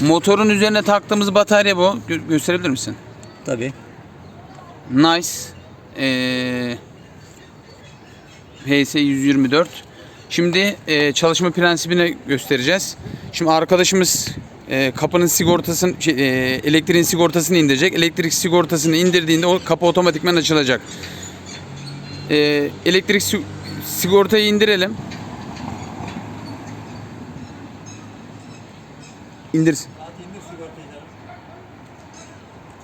Motorun üzerine taktığımız batarya bu. Gö- gösterebilir misin? Tabii. Nice. Ee, HS 124. Şimdi e, çalışma prensibini göstereceğiz. Şimdi arkadaşımız e, kapının sigortasını, şey, e, elektriğin sigortasını indirecek. Elektrik sigortasını indirdiğinde o kapı otomatikman açılacak. E, elektrik si- sigortayı indirelim. İndirsin.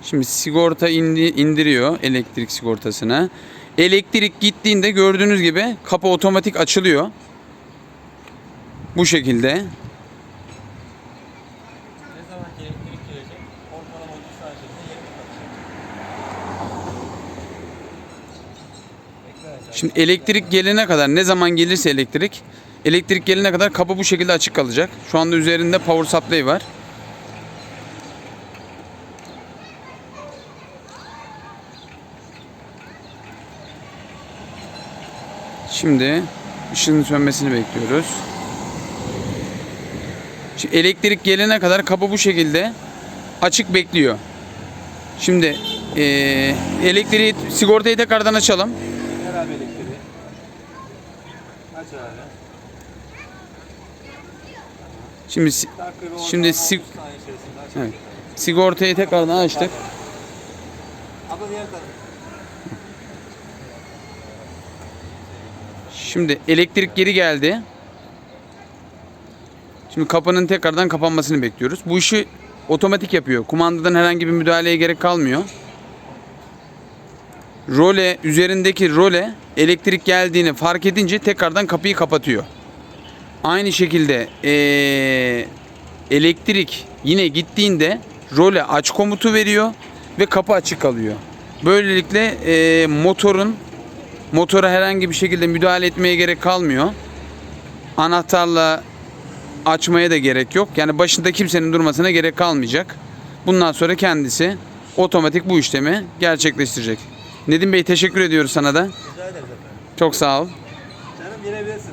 Şimdi sigorta indi, indiriyor elektrik sigortasını. Elektrik gittiğinde gördüğünüz gibi kapı otomatik açılıyor. Bu şekilde. Ne zaman elektrik gelecek, ortalama 30 saniye içerisinde yerini Şimdi elektrik gelene kadar ne zaman gelirse elektrik elektrik gelene kadar kapı bu şekilde açık kalacak. Şu anda üzerinde power supply var. Şimdi ışığın sönmesini bekliyoruz. Şimdi elektrik gelene kadar kapı bu şekilde açık bekliyor. Şimdi eee, elektriği sigortayı tekrardan açalım. Abi elektriği. Aç abi. Şimdi Şimdi sig- 30 saniye içerisinde açacak. Evet. sigortayı tekrardan açtık. Abla diğer tarafa. Şimdi elektrik geri geldi. Şimdi kapının tekrardan kapanmasını bekliyoruz. Bu işi otomatik yapıyor. Kumandadan herhangi bir müdahaleye gerek kalmıyor. Role üzerindeki role elektrik geldiğini fark edince tekrardan kapıyı kapatıyor. Aynı şekilde eee, elektrik yine gittiğinde role aç komutu veriyor ve kapı açık kalıyor. Böylelikle eee, motorun motora herhangi bir şekilde müdahale etmeye gerek kalmıyor. Anahtarla açmaya da gerek yok. Yani başında kimsenin durmasına gerek kalmayacak. Bundan sonra kendisi otomatik bu işlemi gerçekleştirecek. Nedim Bey teşekkür ediyoruz sana da. Rica ederiz efendim. Çok sağ ol. Canım gelebilirsin.